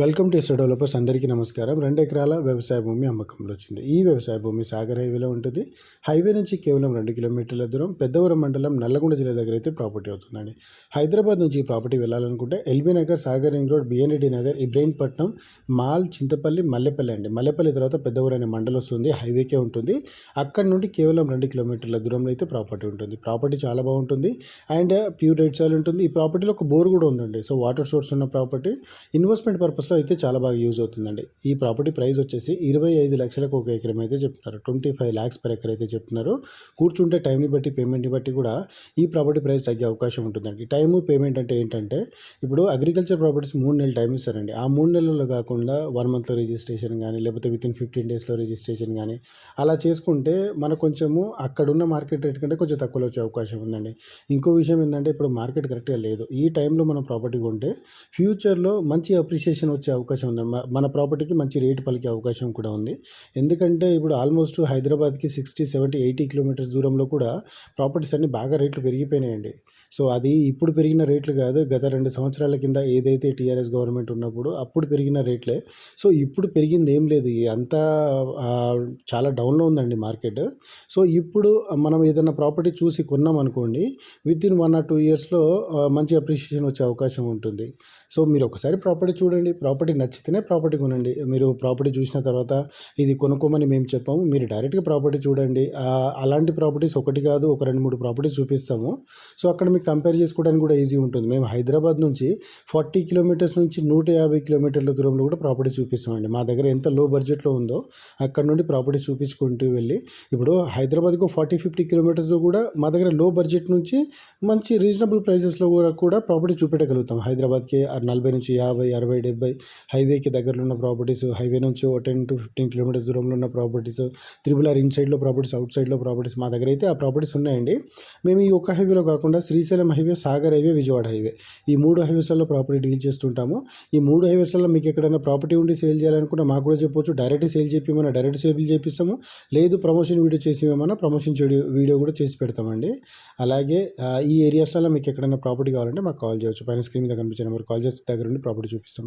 Welcome to yes developers. అందరికీ నమస్కారం. రెండు ఎకరాల వ్యవసాయ భూమి అమ్మకంలో వచ్చింది. ఈ వ్యవసాయ భూమి సాగర్ హైవేలో ఉంటుంది. హైవే నుంచి కేవలం రెండు కిలోమీటర్ల దూరం పెద్దవరం మండలం నల్లగొండ జిల్లా దగ్గర అయితే ప్రాపర్టీ అవుతుందండి. హైదరాబాద్ నుంచి ఈ ప్రాపర్టీ వెళ్ళాలనుకుంటే LB Nagar Sagar ring road BN Nagar Ibrahimpatnam Mal Chintapalli Mallepalli అండి. మల్లెపల్లి తర్వాత పెద్దవరం అనే మండలం వస్తుంది. హైవేకే ఉంటుంది. అక్కడ నుండి కేవలం రెండు కిలోమీటర్ల దూరంలో అయితే ప్రాపర్టీ ఉంటుంది. ప్రాపర్టీ చాలా బాగుంటుంది. అండ్ ప్యూర్ రైట్ సాయిల్ ఉంటుంది. ఈ ప్రాపర్టీలో ఒక బోర్ కూడా ఉందండి. సో వాటర్ సోర్స్ ఉన్న ప్రాపర్టీ. ఇన్వెస్ట్మెంట్ పర్పస్ పర్పస్లో అయితే చాలా బాగా యూజ్ అవుతుందండి. ఈ ప్రాపర్టీ ప్రైస్ వచ్చేసి ఇరవై ఐదు లక్షలకు ఒక ఎకరం అయితే చెప్తున్నారు. Twenty five lakhs per acre అయితే చెప్తున్నారు. కూర్చుంటే టైంని బట్టి పేమెంట్ని బట్టి కూడా ఈ ప్రాపర్టీ ప్రైస్ తగ్గే అవకాశం ఉంటుందండి. టైము పేమెంట్ అంటే ఏంటంటే ఇప్పుడు అగ్రికల్చర్ ప్రాపర్టీస్ మూడు నెలలు టైం ఇస్తారండి. ఆ మూడు నెలల్లో కాకుండా వన్ మంత్లో రిజిస్ట్రేషన్ కానీ లేకపోతే విత్ ఇన్ ఫిఫ్టీన్ డేస్లో రిజిస్ట్రేషన్ కానీ అలా చేసుకుంటే మనకు కొంచెము అక్కడున్న మార్కెట్ రేట్ కంటే కొంచెం తక్కువలో వచ్చే అవకాశం ఉందండి. ఇంకో విషయం ఏంటంటే ఇప్పుడు మార్కెట్ కరెక్ట్గా లేదు. ఈ టైంలో మనం ప్రాపర్టీ కొంటే ఫ్యూచర్లో మంచి అప్రిషియేషన్ వచ్చే అవకాశం ఉంది. మన ప్రాపర్టీకి మంచి రేటు పలికే అవకాశం కూడా ఉంది. ఎందుకంటే ఇప్పుడు ఆల్మోస్ట్ హైదరాబాద్కి సిక్స్టీ సెవెంటీ ఎయిటీ కిలోమీటర్స్ దూరంలో కూడా ప్రాపర్టీస్ అన్నీ బాగా రేట్లు పెరిగిపోయినాయండి. సో అది ఇప్పుడు పెరిగిన రేట్లు కాదు గత రెండు సంవత్సరాల కింద ఏదైతే టీఆర్ఎస్ గవర్నమెంట్ ఉన్నప్పుడు అప్పుడు పెరిగిన రేట్లే. సో ఇప్పుడు పెరిగింది ఏం లేదు. అంతా చాలా డౌన్లో ఉందండి మార్కెట్. సో ఇప్పుడు మనం ఏదైనా ప్రాపర్టీ చూసి కొన్నాం అనుకోండి with in one or two ఇయర్స్లో మంచి అప్రిషియేషన్ వచ్చే అవకాశం ఉంటుంది. సో మీరు ఒకసారి ప్రాపర్టీ చూడండి ప్రాపర్టీ నచ్చితేనే ప్రాపర్టీ కొనండి. మీరు ప్రాపర్టీ చూసిన తర్వాత ఇది కొనుక్కోమని మేము చెప్పాము. మీరు డైరెక్ట్గా ప్రాపర్టీ చూడండి. అలాంటి ప్రాపర్టీస్ ఒకటి కాదు ఒక రెండు మూడు ప్రాపర్టీస్ చూపిస్తాము. సో అక్కడ మీకు కంపేర్ చేసుకోవడానికి కూడా ఈజీ ఉంటుంది. మేము హైదరాబాద్ నుంచి ఫార్టీ కిలోమీటర్స్ నుంచి నూట యాభై కిలోమీటర్ల దూరంలో కూడా ప్రాపర్టీ చూపిస్తామండి. మా దగ్గర ఎంత లో బడ్జెట్లో ఉందో అక్కడ నుండి ప్రాపర్టీ చూపించుకుంటూ వెళ్ళి ఇప్పుడు హైదరాబాద్కు ఫార్టీ ఫిఫ్టీ కిలోమీటర్స్ కూడా మా దగ్గర లో బడ్జెట్ నుంచి మంచి రీజనబుల్ ప్రైసెస్లో కూడా కూడా ప్రాపర్టీ చూపెట్టగలుగుతాం. హైదరాబాద్కి నలభై నుంచి యాభై అరవై డెబ్బై హైవేకి దగ్గరలో ఉన్న ప్రాపర్టీస్ హైవే నుంచి ఒక టెన్ టు ఫిఫ్టీన్ కిలోమీటర్స్ దూరంలో ఉన్న ప్రాపర్టీస్ త్రిబుల్ ఆర్ ఇన్ సైడ్లో ప్రాపర్టీస్ అవుట్ సైడ్లో ప్రాపర్టీస్ మా దగ్గర అయితే ఆ ప్రాపర్టీస్ ఉన్నాయండి. మేము ఈ ఒక్క హైవేలో కాకుండా Srisailam highway Sagar highway Vijayawada highway ఈ మూడు హైవేస్లలో ప్రాపర్టీ డీల్ చేస్తుంటాము. ఈ మూడు హైవేస్లలో మీకు ఎక్కడైనా ప్రాపర్టీ ఉండి సేల్ చేయాలనుకుంటే మాకు కూడా చెప్పొచ్చు. డైరెక్ట్ సేల్ చేపిమన్నా డైరెక్ట్ సేల్ చేపిస్తాము. లేదు ప్రమోషన్ వీడియో చేసి ఏమన్నా ప్రమోషన్ వీడియో వీడియో కూడా చేసి పెడతామండి. అలాగే ఈ ఏరియాస్లలో మీకు ఎక్కడైనా ప్రాపర్టీ కావాలంటే మాకు కాల్ చేయవచ్చు పైన స్క్రీన్ మీద కనిపించే నెంబర్ కాల్ చేస్తే దగ్గర నుండి ప్రాపర్టీ చూపిస్తాం.